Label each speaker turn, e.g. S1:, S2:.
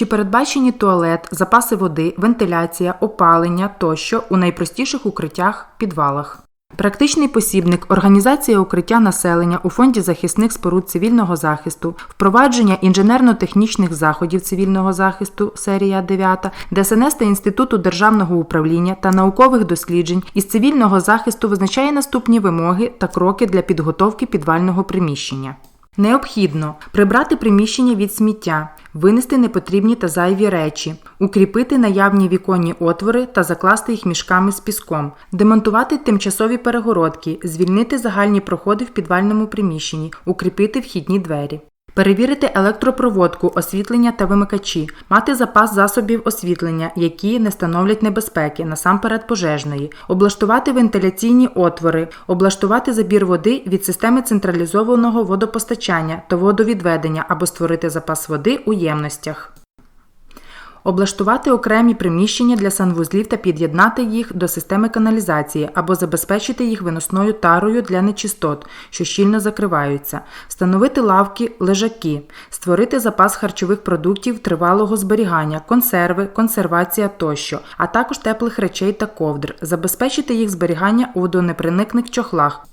S1: Чи передбачені туалет, запаси води, вентиляція, опалення тощо у найпростіших укриттях підвалах? Практичний посібник організація укриття населення у фонді захисних споруд цивільного захисту, впровадження інженерно-технічних заходів цивільного захисту, серія 9, ДСНС та Інституту державного управління та наукових досліджень із цивільного захисту визначає наступні вимоги та кроки для підготовки підвального приміщення. Необхідно прибрати приміщення від сміття, винести непотрібні та зайві речі, укріпити наявні віконні отвори та закласти їх мішками з піском, демонтувати тимчасові перегородки, звільнити загальні проходи в підвальному приміщенні, укріпити вхідні двері. Перевірити електропроводку, освітлення та вимикачі, мати запас засобів освітлення, які не становлять небезпеки, насамперед пожежної, облаштувати вентиляційні отвори, облаштувати забір води від системи централізованого водопостачання та водовідведення або створити запас води у ємностях. Облаштувати окремі приміщення для санвузлів та під'єднати їх до системи каналізації або забезпечити їх виносною тарою для нечистот, що щільно закриваються, встановити лавки, лежаки, створити запас харчових продуктів тривалого зберігання, консерви, консервація тощо, а також теплих речей та ковдр, забезпечити їх зберігання у водонепроникних чохлах,